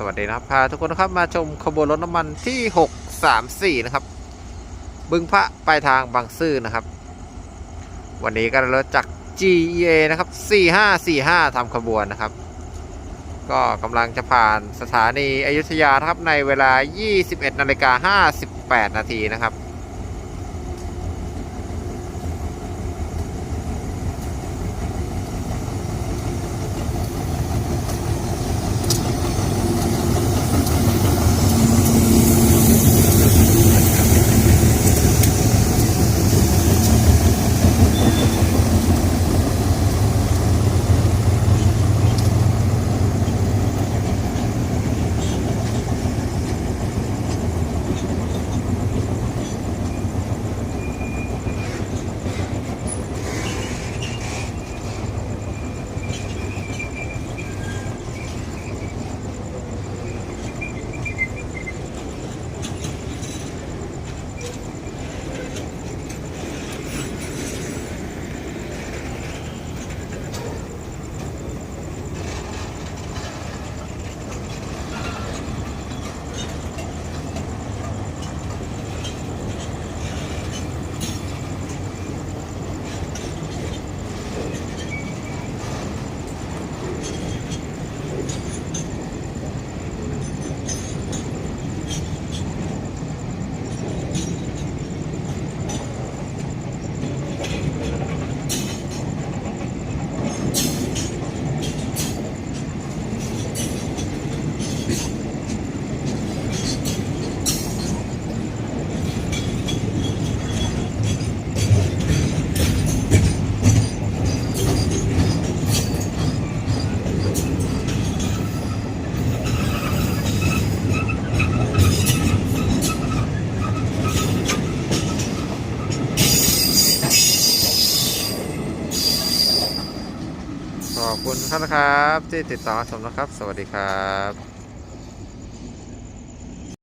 สวัสดีนะครับ พาทุกคนนะครับมาชมขบวนรถน้ำมันที่ 634 นะครับ บึงพระปลายทางบางซื่อนะครับ วันนี้ก็รถจาก GEA นะครับ 4545ทำขบวนนะครับ ก็กำลังจะผ่านสถานีอยุธยานะครับในเวลา 21นาฬิกา58 นาทีนะครับ อบคุณท่านนะครับ ที่ติดต่อชมนะครับ สวัสดีครับ